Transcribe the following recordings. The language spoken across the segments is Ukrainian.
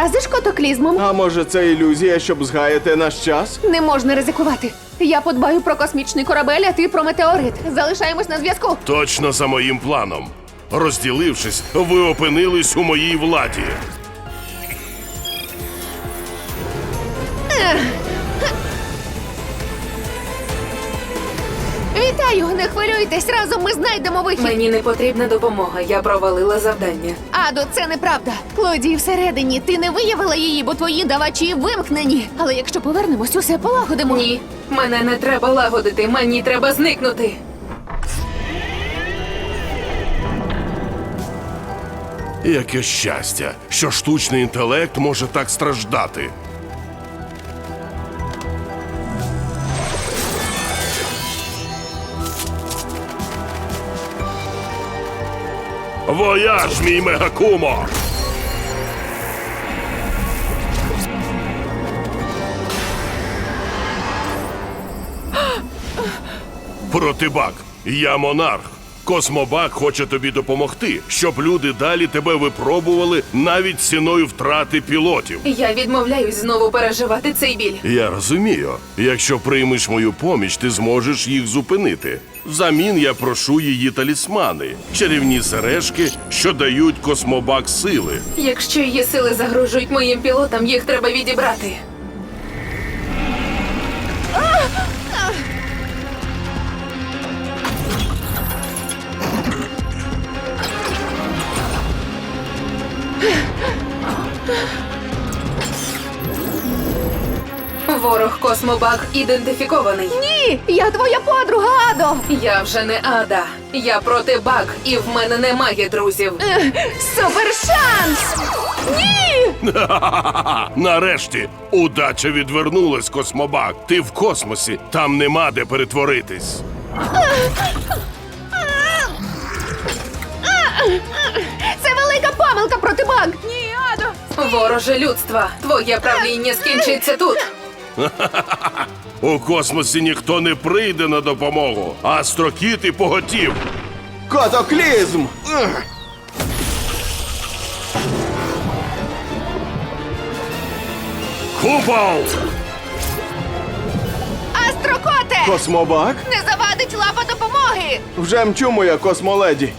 образиш котоклізмом? А може це ілюзія, щоб згаяти наш час? Не можна ризикувати. Я подбаю про космічний корабель, а ти про метеорит. Залишаємось на зв'язку. Точно за моїм планом. Розділившись, ви опинились у моїй владі. Вітаю, не хвилюйтесь, разом ми знайдемо вихід. Мені не потрібна допомога, я провалила завдання. Адо, це неправда. Клоді всередині. Ти не виявила її, бо твої давачі вимкнені. Але якщо повернемось, усе полагодимо. Ні, мене не треба лагодити, мені треба зникнути. Яке щастя, що штучний інтелект може так страждати. Вояж, мій мегакумо! Протибак, я монарх. Космобак хоче тобі допомогти, щоб люди далі тебе випробували навіть ціною втрати пілотів. Я відмовляюсь знову переживати цей біль. Я розумію, якщо приймеш мою поміч, ти зможеш їх зупинити. Взамін я прошу її талісмани, чарівні сережки, що дають космобак сили. Якщо її сили загрожують моїм пілотам, їх треба відібрати. Ворог космобак ідентифікований. Ні, я твоя подруга, Адо. Я вже не ада. Я проти баг, і в мене немає друзів. Ех, Супер шанс! Ні! Нарешті удача відвернулась, космобак. Ти в космосі, там нема де перетворитись. Це велика помилка проти баг. Ні. Вороже людства, твоє правління скінчиться тут. У космосі ніхто не прийде на допомогу, а строкіти поготів. Котоклізм! Ух! Купол! Астрокоте! Космобак? Не завадить лапа допомоги! Вже мчу моя космоледі.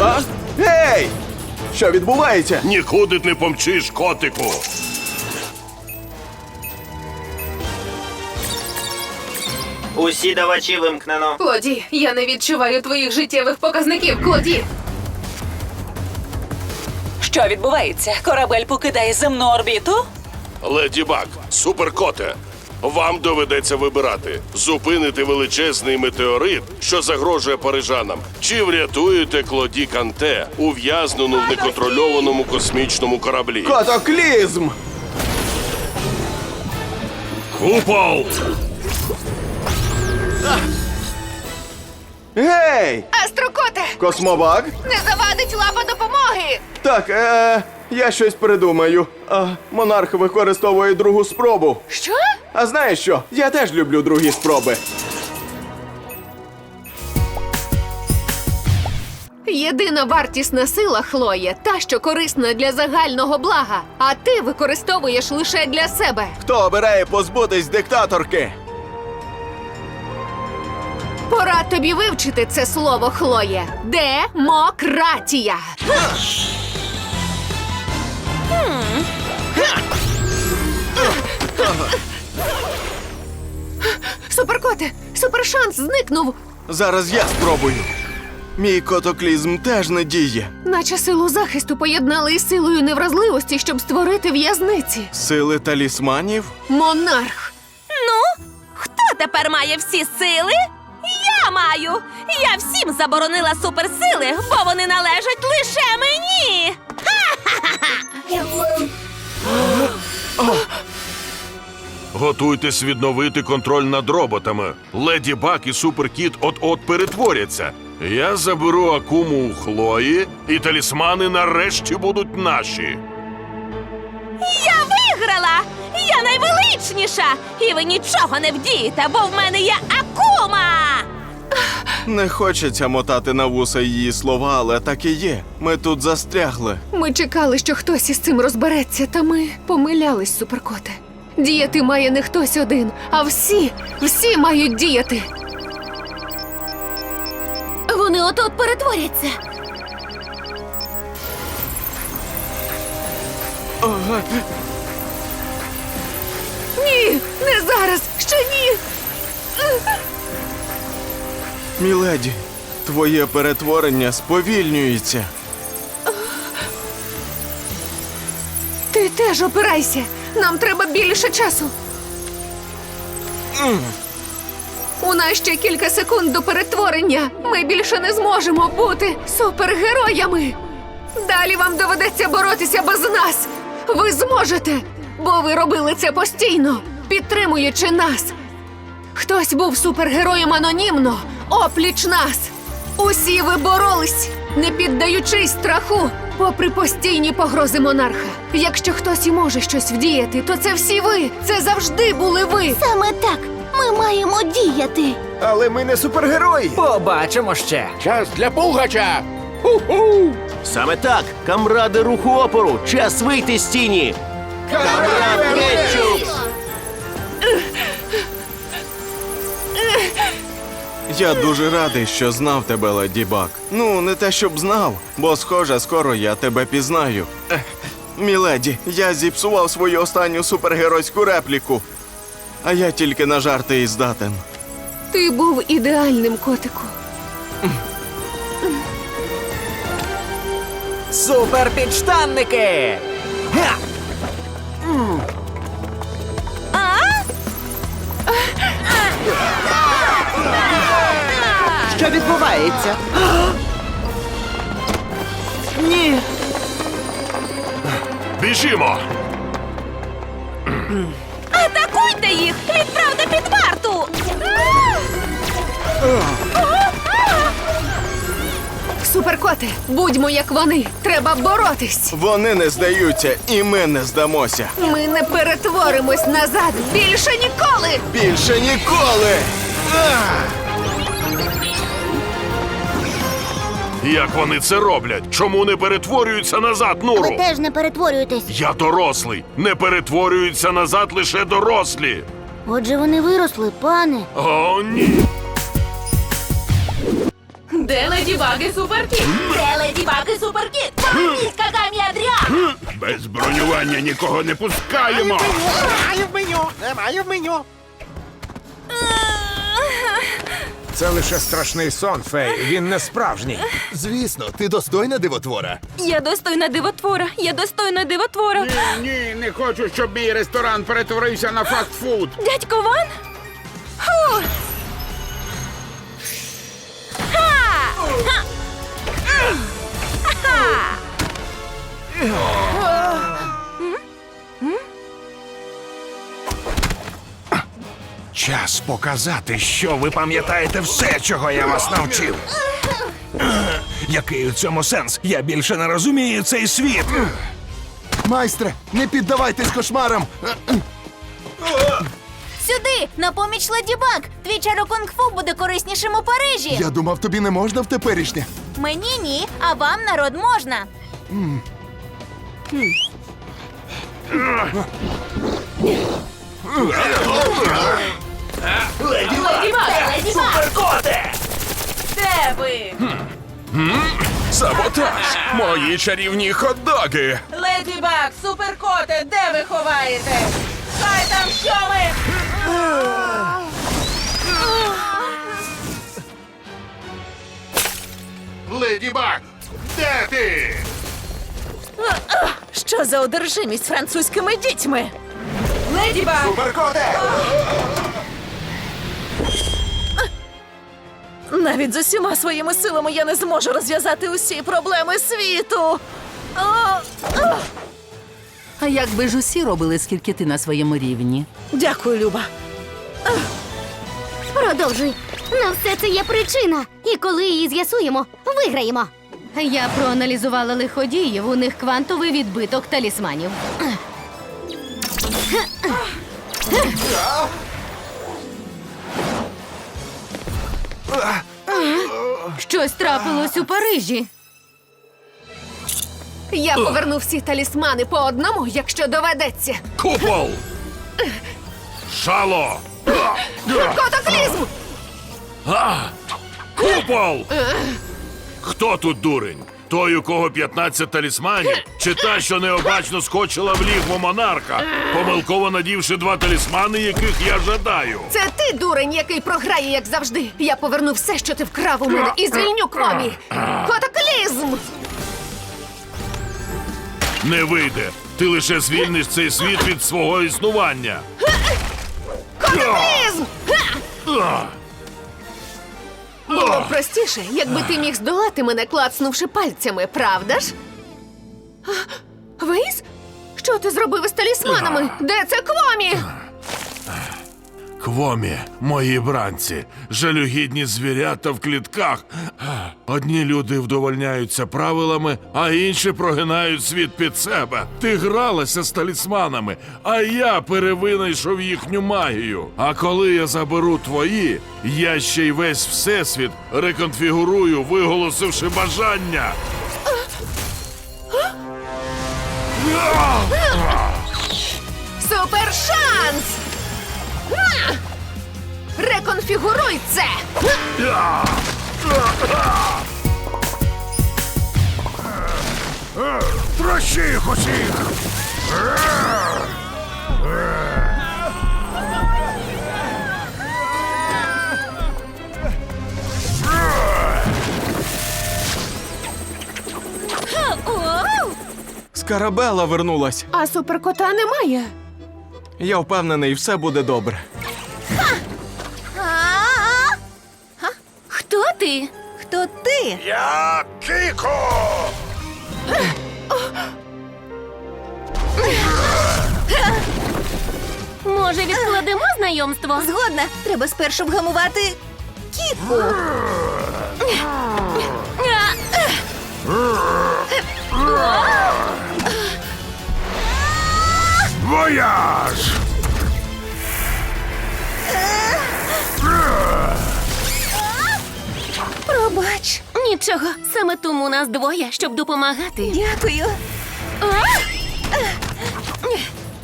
А? Гей! Що відбувається? Нікуди не помчиш, котику. Усі давачі вимкнено. Клоді, я не відчуваю твоїх життєвих показників, Клоді. Що відбувається? Корабель покидає земну орбіту? Леді Баг, суперкоте. Вам доведеться вибирати: зупинити величезний метеорит, що загрожує парижанам, чи врятуєте Клоді Канте, ув'язнену в неконтрольованому космічному кораблі. Котоклізм! Купол! Гей! Астрокоте! Космобак? Не завадить лапа допомоги! Так, е, я щось придумаю. А, монарх використовує другу спробу. Що? А знаєш що? Я теж люблю другі спроби. Єдина вартісна сила Хлоє та, що корисна для загального блага, а ти використовуєш лише для себе. Хто обирає позбутись диктаторки? Пора тобі вивчити це слово Хлоє. Демократія. Суперкоте, супершанс зникнув, Зараз я спробую. Мій котоклізм теж не діє. наче силу захисту поєднали із силою невразливості, щоб створити в'язниці. Сили талісманів? Монарх. Ну, хто тепер має всі сили? Я маю! Я всім заборонила суперсили, бо вони належать лише мені. Готуйтесь відновити контроль над роботами. Леді Баг і Суперкіт от-от перетворяться. Я заберу акуму у Хлої, і талісмани нарешті будуть наші. Я виграла! Я найвеличніша! І ви нічого не вдієте, бо в мене є акума! Не хочеться мотати на вуса її слова, але так і є. Ми тут застрягли. Ми чекали, що хтось із цим розбереться, та ми помилялись, суперкоте. Діяти має не хтось один, а всі, всі мають діяти. Вони от-от перетворяться. Ні, не зараз, ще ні. Міледі, твоє перетворення сповільнюється. Ти теж опирайся. Нам треба більше часу. У нас ще кілька секунд до перетворення. Ми більше не зможемо бути супергероями. Далі вам доведеться боротися без нас. Ви зможете, бо ви робили це постійно, підтримуючи нас. Хтось був супергероєм анонімно, опліч нас. Усі ви боролись, не піддаючись страху, попри постійні погрози монарха. Якщо хтось і може щось вдіяти, то це всі ви. Це завжди були ви. Саме так. Ми маємо діяти. Але ми не супергерої. Побачимо ще. Час для пугача! Саме так, камради руху опору, час вийти з тіні. Камрад Я дуже радий, що знав тебе, Леді Баг. Ну, не те, щоб знав, бо схоже, скоро я тебе пізнаю. Ех, Міледі, я зіпсував свою останню супергеройську репліку. А я тільки на жарти і здатен. Ти був ідеальним котику. Суперпідштанники! Га! Що відбувається? Ні. Біжімо! Атакуйте їх! Відправте під варту! Суперкоте, будьмо як вони. Треба боротись. Вони не здаються, і ми не здамося. Ми не перетворимось назад більше ніколи. Більше ніколи! Як вони це роблять? Чому не перетворюються назад, Нуру? Ви теж не перетворюєтесь. Я дорослий. Не перетворюються назад лише дорослі. Отже, вони виросли, пане. О, ні. Де леді Баги Суперкіт? Де леді Баг і суперкіт? Помогіть Кагамі Адріан! Без бронювання нікого не пускаємо. Немає в меню! Немає в меню! Це лише страшний сон, Фей. Він не справжній. Звісно, ти достойна дивотвора. Я достойна дивотвора! Я достойна дивотвора! Ні, не хочу, щоб мій ресторан перетворився на фастфуд. Дядько Ван? Час показати, що ви пам'ятаєте все, чого я вас навчив. Який у цьому сенс? Я більше не розумію цей світ. Майстре, не піддавайтесь кошмарам! Сюди, на поміч Леді Баг! Твій чаро кунг-фу буде кориснішим у Парижі. Я думав, тобі не можна в теперішнє. Мені ні, а вам народ можна. Леді Баг! Суперкоте! Де ви? Саботаж! Мої чарівні хот-доги! Леді Баг, Суперкоте, де ви ховаєте? Хай там що ви! Леді Баг, де ти? Що за одержимість французькими дітьми? Леді Баг! Суперкоте! Навіть з усіма своїми силами я не зможу розв'язати усі проблеми світу. О, о. А як би ж усі робили, скільки ти на своєму рівні? Дякую, Люба. Продовжуй. На все це є причина. І коли її з'ясуємо, виграємо. Я проаналізувала лиходіїв, у них квантовий відбиток талісманів. Щось трапилось у Парижі. Я поверну всі талісмани по одному, якщо доведеться. Купол! Шало! Котоклізм! Купол! Хто тут дурень? Той, у кого 15 талісманів, чи та, що необачно скочила в лігво монарха, помилково надівши два талісмани, яких я жадаю. Це ти, дурень, який програє, як завжди. Я поверну все, що ти вкрав у мене, і звільню Квомі. Котоклізм! Не вийде. Ти лише звільниш цей світ від свого існування. Котоклізм! А! Було б простіше, якби ти міг здолати мене, клацнувши пальцями, правда ж? А, Вейс? Що ти зробив із талісманами? Де це Квомі? Квомі, мої бранці, жалюгідні звірята в клітках. Одні люди вдовольняються правилами, а інші прогинають світ під себе. Ти гралася з талісманами, а я перевинайшов їхню магію. А коли я заберу твої, я ще й весь всесвіт реконфігурую, виголосивши бажання. Супер шанс! Реконфігуруй це! Трощи їх усіх! Скарабела вернулась. А суперкота немає. Я впевнений, все буде добре. Хто ти? Хто ти? Я Кіко! Може, відкладемо знайомство? Згодна. Треба спершу вгамувати кіку. Вояж! Пробач. Нічого, саме тому нас двоє, щоб допомагати. Дякую.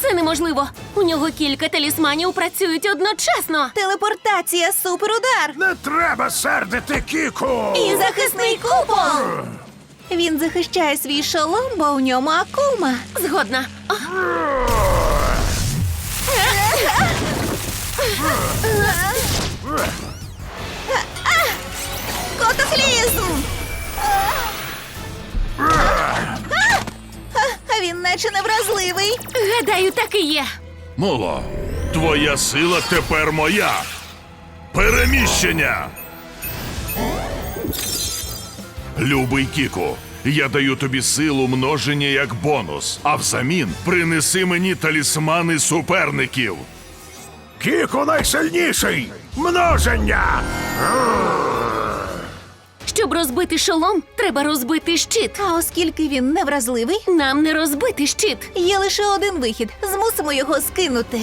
Це неможливо. У нього кілька талісманів працюють одночасно. Телепортація, суперудар. Не треба сердити Кіку! І захисний купол. Він захищає свій шолом, бо у ньому акума. Згодна. О, Котоклізм! А він наче невразливий. гадаю, так і є. Моло, твоя сила тепер моя. Переміщення. Любий Кіку, я даю тобі силу множення як бонус, а взамін принеси мені талісмани суперників. Кіку найсильніший! Множення! Щоб розбити шолом, треба розбити щит. А оскільки він невразливий, Нам не розбити щит. є лише один вихід. Змусимо його скинути.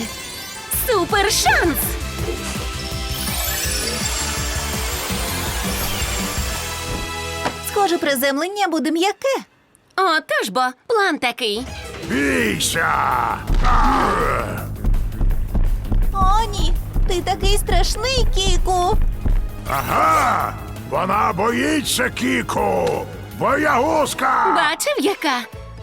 Супер шанс! Схоже, приземлення буде м'яке. Отож бо, план такий. Бійся! О, ні, ти такий страшний, Кіку. Ага! Вона боїться Кіку! Боягузка! Бачив, яка?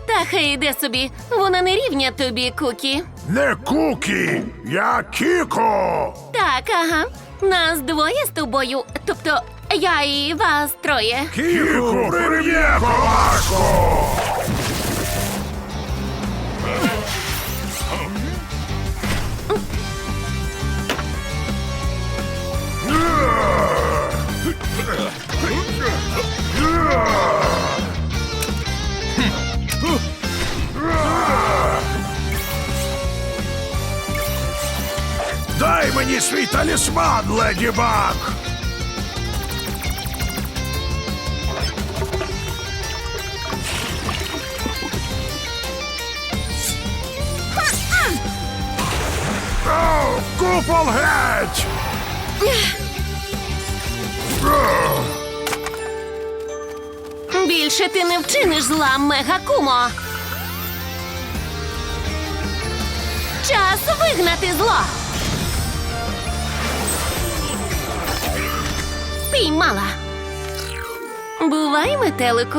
Та хай йде собі. Вона не рівня тобі, Кукі. Не Кукі! Я Кіко! Так, ага. Нас двоє з тобою. Тобто я і вас троє. Прив'є ковашку! Дай мені свій талісман, леді Баг! Купол геть! Більше ти не вчиниш зла, Мегакумо. Час вигнати зло. Піймала. Бувай, метелику.